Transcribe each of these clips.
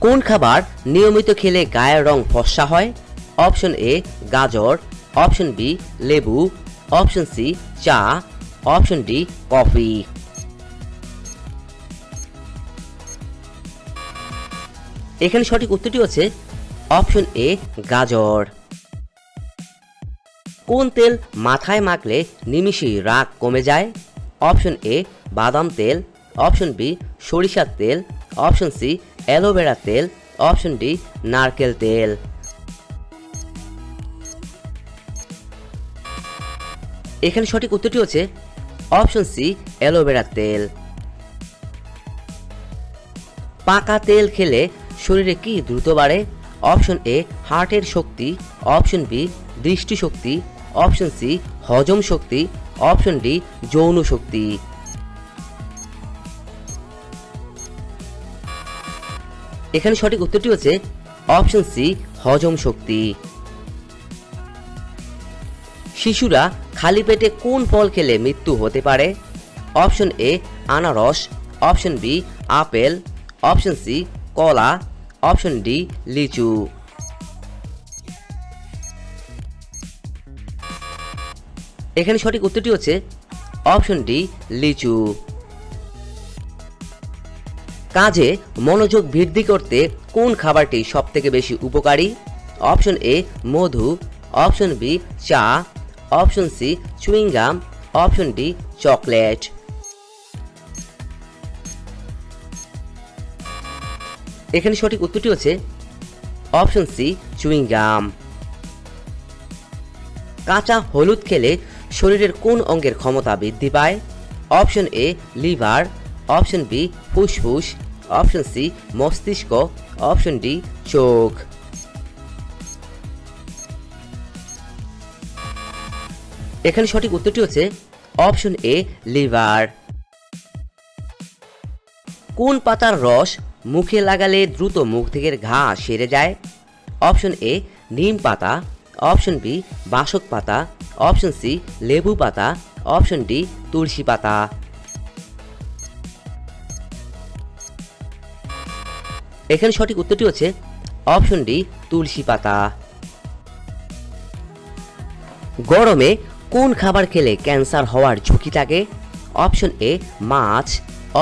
কোন খাবার নিয়মিত খেলে গায়ের রং ফর্সা হয়? অপশন এ গাজর। অপশন বি লেবু। অপশন সি চা। Option D coffee. এখানে সঠিক উত্তরটি হচ্ছে অপশন এ গাজর। কোন তেল মাথায় মাখলে নিমিষেই রাগ কমে যায়? অপশন এ বাদাম তেল। অপশন বি সরিষার তেল। Option C aloe vera, option D, নারকেল তেল। এখানে সঠিক উত্তরটি হচ্ছে অপশন সি, অ্যালোভেরা তেল। পাকা তেল খেলে শরীরে কি দ্রুত বাড়ে? অপশন এ, হার্টের শক্তি। অপশন বি, দৃষ্টিশক্তি। অপশন সি, হজম শক্তি। অপশন ডি, যৌন শক্তি। এখানে সঠিক উত্তরটি হচ্ছে অপশন সি, হজম শক্তি। শিশুরা খালি পেটে কোন ফল খেলে মৃত্যু হতে পারে? অপশন এ, আনারস। Option B, apple. Option C, কলা। অপশন ডি, লিচু। এখানে সঠিক উত্তরটি হচ্ছে অপশন ডি, লিচু। কাজে মনোযোগ বৃদ্ধি করতে কোন খাবারটি সবথেকে বেশি উপকারী? অপশন এ, মধু। অপশন বি, চা। Option C chewing gum option D, chocolate. এখানে সঠিক উত্তরটি হচ্ছে অপশন সি চুইংগাম কাঁচা হলুদ খেলে শরীরের কোন অঙ্গের ক্ষমতা বৃদ্ধি পায়? Option A, liver. Option B, ফুসফুস। অপশন সি মস্তিষ্ক. অপশন ডি চোখ. এখানে সঠিক উত্তরটি হচ্ছে অপশন এ লিভার কোন পাতার রস মুখে লাগালে দ্রুত মুখ থেকে ঘা সেরে যায়? অপশন এ নিম পাতা. অপশন বি বাসক পাতা. অপশন সি লেবু পাতা. অপশন ডি তুলসী পাতা। এখানে সঠিক উত্তরটি হচ্ছে অপশন ডি তুলসী পাতা। গরমে কোন খাবার খেলে ক্যান্সার হওয়ার ঝুঁকি থাকে অপশন এ মাছ,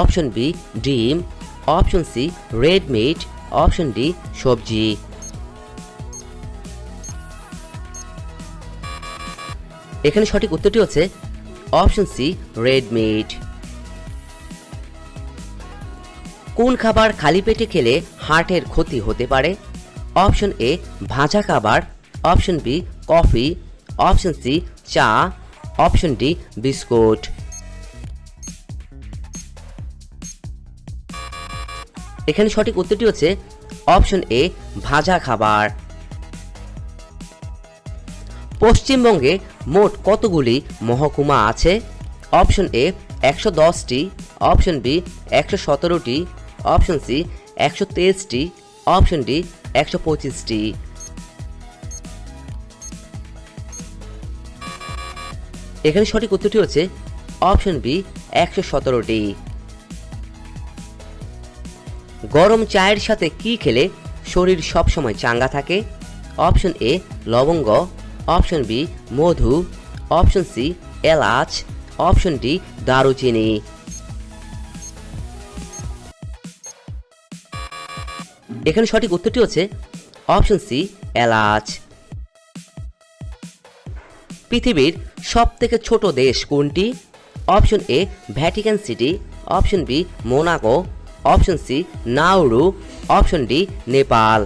অপশন বি ডিম, option C red meat, option D সবজি। এখানে সঠিক উত্তরটি হচ্ছে অপশন সি রেড মিট। কোন খাবার খালি পেটে খেলে হার্টের ক্ষতি হতে পারে? অপশন এ ভাজা খাবার। Option B coffee. Option C চা। Option D biscuit. এখানে সঠিক উত্তরটি হচ্ছে অপশন এ ভাজা খাবার। পশ্চিমবঙ্গে মোট কতগুলি মহকুমা আছে? অপশন এ একশো দশটি। অপশন বি একশো সতেরোটি। অপশন সি, একশো তেইশটি, অপশন ডি, একশো পঁচিশটি। এখানে সঠিক উত্তরটি হচ্ছে অপশন বি, একশো সতেরোটি। গরম চায়ের সাথে কি খেলে শরীর সবসময় চাঙ্গা থাকে? অপশন এ, লবঙ্গ। অপশন বি, মধু। অপশন সি, এলাচ। অপশন ডি, দারুচিনি। এখানে সঠিক উত্তরটি হচ্ছে অপশন সি, এলাচ। পৃথিবীর সব থেকে ছোট দেশ কোনটি? Option A, Vatican City. Option B, Monaco. Option C Nauru option D, Nepal.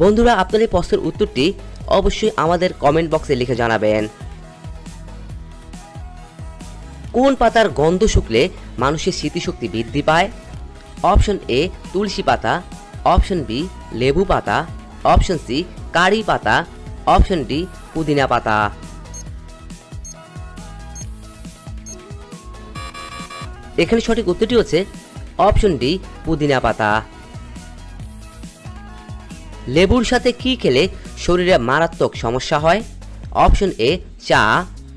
বন্ধুরা আপনার এই প্রশ্নের উত্তরটি অবশ্যই আমাদের কমেন্ট বক্সে লিখে জানাবেন। কোন পাতার গন্ধ শুকলে মানুষের স্মৃতিশক্তি বৃদ্ধি পায়? অপশন এ তুলসী পাতা। অপশন বি লেবু পাতা। অপশন সি কারি পাতা। অপশন ডি পুদিনা পাতা। এখানে সঠিক উত্তরটি হচ্ছে অপশন ডি পুদিনা পাতা। লেবুর সাথে কি খেলে শরীরে মারাত্মক সমস্যা হয়? অপশন এ চা।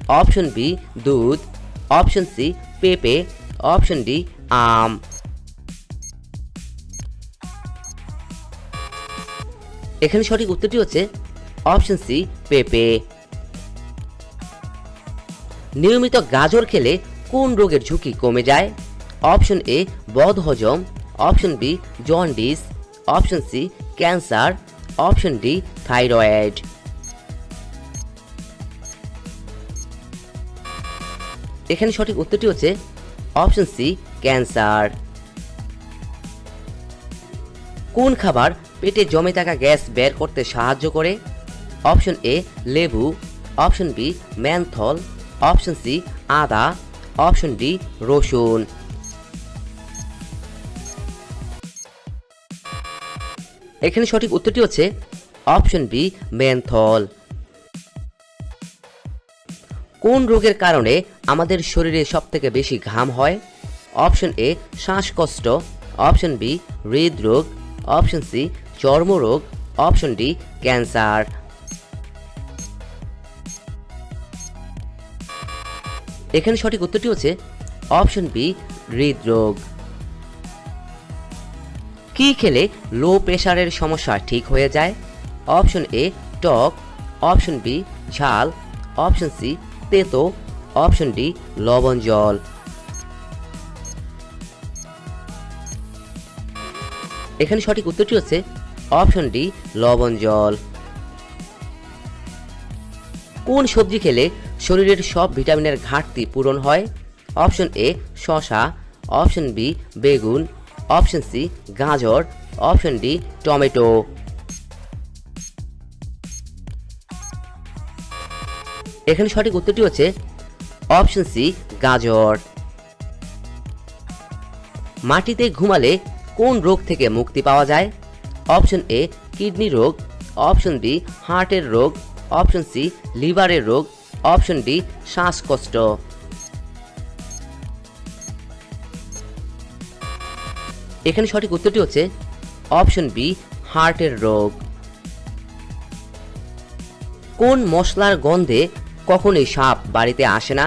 অপশন বি দুধ। অপশন সি পেঁপে অপশন ডি আম এখানে সঠিক উত্তরটি হচ্ছে অপশন সি পেঁপে নিয়মিত গাজর খেলে কোন রোগের ঝুঁকি কমে যায়? অপশন এ বদহজম. Option B jaundice option C cancer option D thyroid এখানে সঠিক উত্তরটি হচ্ছে অপশন সি, ক্যান্সার। কোন খাবার পেটে জমে থাকা গ্যাস বের করতে সাহায্য করে? অপশন এ, লেবু। Option B menthol option C, আদা। অপশন ডি, রসুন। এখানে সঠিক উত্তরটি হচ্ছে অপশন বি, মেনথল। কোন রোগের কারণে আমাদের শরীরে সবথেকে বেশি ঘাম হয়? অপশন এ শ্বাসকষ্ট। অপশন বি হৃদরোগ। অপশন সি চর্মরোগ। Option D cancer. এখানে সঠিক উত্তরটি হচ্ছে অপশন বি হৃদরোগ। কি খেলে লো প্রেশারের সমস্যা ঠিক হয়ে যায়? অপশন এ টক অপশন বি ঝাল। অপশন সি তেতো অপশন ডি লবণ জল। এখানে সঠিক উত্তরটি হচ্ছে অপশন ডি লবণ জল। কোন সবজি খেলে শরীরের সব ভিটামিনের ঘাটতি পূরণ হয়? অপশন এ শশা অপশন বি, বেগুন। অপশন সি, গাজর। Option D, tomato. এখানে সঠিক উত্তরটি হচ্ছে অপশন সি, গাজর। মাটিতে ঘুমালে কোন রোগ থেকে মুক্তি পাওয়া যায়? অপশন এ, কিডনি রোগ। অপশন বি, হার্টের রোগ। অপশন সি, লিভারের রোগ। অপশন ডি, শ্বাসকষ্ট। এখানে সঠিক উত্তরটি হচ্ছে অপশন বি, হার্টের রোগ। কোন মশলার গন্ধে কখনোই সাপ বাড়িতে আসে না।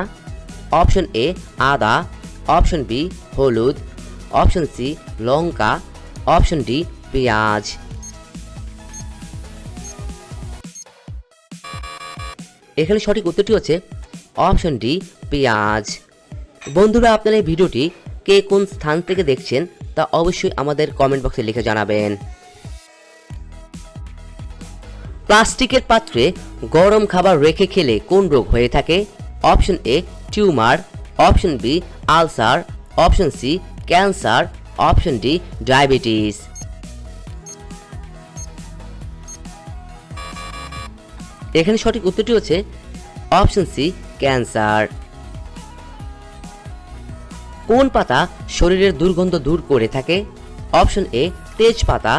অপশন এ আদা। অপশন বি হলুদ। অপশন সি লঙ্কা। অপশন ডি পেঁয়াজ। এখানে সঠিক উত্তরটি হচ্ছে অপশন ডি পেঁয়াজ। বন্ধুরা, আপনারা এই ভিডিওটি কে কোন স্থান থেকে দেখছেন তা অবশ্যই আমাদের কমেন্ট বক্সে লিখে জানাবেন। প্লাস্টিকের পাত্রে গরম খাবার রেখে খেলে কোন রোগ হয়ে থাকে? Option A tumour. Option B ulcer. Option C cancer. Option D diabetes. এখানে সঠিক উত্তরটি হচ্ছে অপশন সি ক্যান্সার। কোন পাতা শরীরের দুর্গন্ধ দূর করে থাকে? অপশন এ তেজপাতা।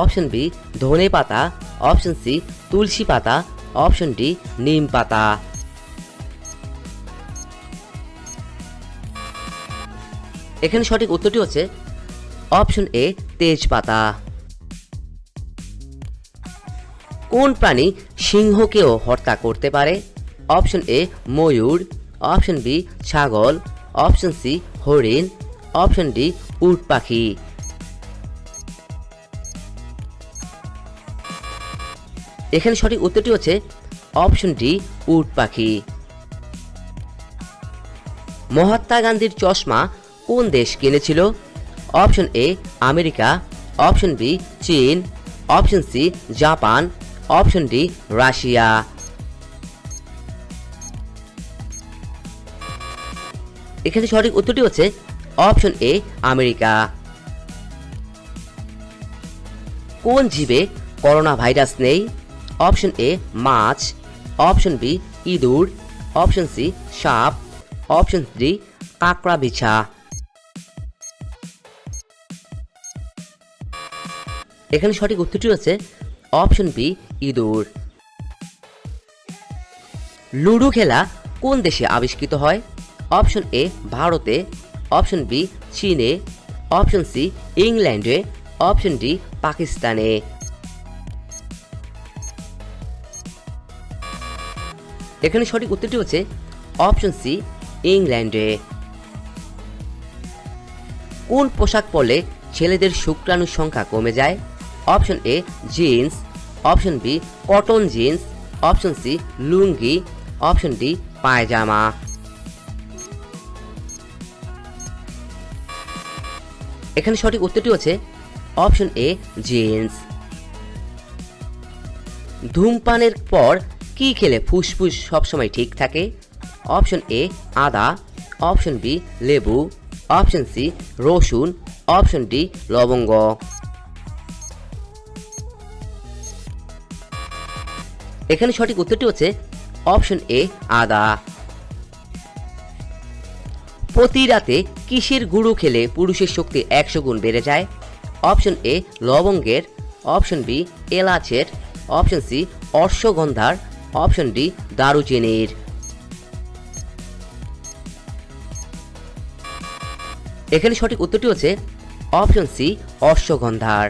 অপশন বি ধনে পাতা অপশন সি, তুলসী পাতা, অপশন ডি, নিম পাতা। এখানে সঠিক উত্তরটি হচ্ছে অপশন এ, তেজপাতা। কোন প্রাণী সিংহকেও হত্যা করতে পারে? অপশন এ, ময়ূর। অপশন বি, ছাগল। অপশন সি, হরিণ। অপশন ডি, উট পাখি। এখানে সঠিক উত্তরটি হচ্ছে অপশন ডি, উট পাখি। মহাত্মা গান্ধীর চশমা কোন দেশ কিনেছিল? Option A, America. Option B, চীন। Option C, Japan. Option D, Russia. এখানে সঠিক উত্তরটি হচ্ছে অপশন এ, আমেরিকা। কোন জীবে করোনা ভাইরাস নেই? অপশন এ, মাছ, অপশন বি, ইঁদুর, অপশন সি, সাপ, অপশন ডি, কাঁকড়া বিছা। এখানে সঠিক উত্তরটি হচ্ছে অপশন বি, ইঁদুর। লুডো খেলা কোন দেশে আবিষ্কৃত হয়? অপশন এ, ভারতে, অপশন বি, চীনে, অপশন সি, ইংল্যান্ডে, অপশন ডি, পাকিস্তানে। এখানে সঠিক উত্তরটি হচ্ছে অপশন সি, ইংল্যান্ডে। কোন পোশাক পরলে ছেলেদের শুক্রাণুর সংখ্যা কমে যায়? Option A, jeans. Option B, cotton jeans. Option C, lungi. Option D, পায়জামা। এখানে সঠিক উত্তরটি হচ্ছে অপশন এ, জিন্স। ধূমপানের পর কি খেলে ফুসফুস সবসময় ঠিক থাকে? অপশন এ আদা। অপশন বি লেবু। অপশন সি রসুন। অপশন ডি লবঙ্গ। এখানে সঠিক উত্তরটি হচ্ছে অপশন এ আদা। প্রতি রাতে কিসের গুঁড়ো খেলে পুরুষের শক্তি একশো গুণ বেড়ে যায়? অপশন এ লবঙ্গের। অপশন বি এলাচের। অপশন সি অশ্বগন্ধার। অপশন ডি দারুচিনির। এখানে সঠিক উত্তরটি হচ্ছে অপশন সি অশ্বগন্ধার।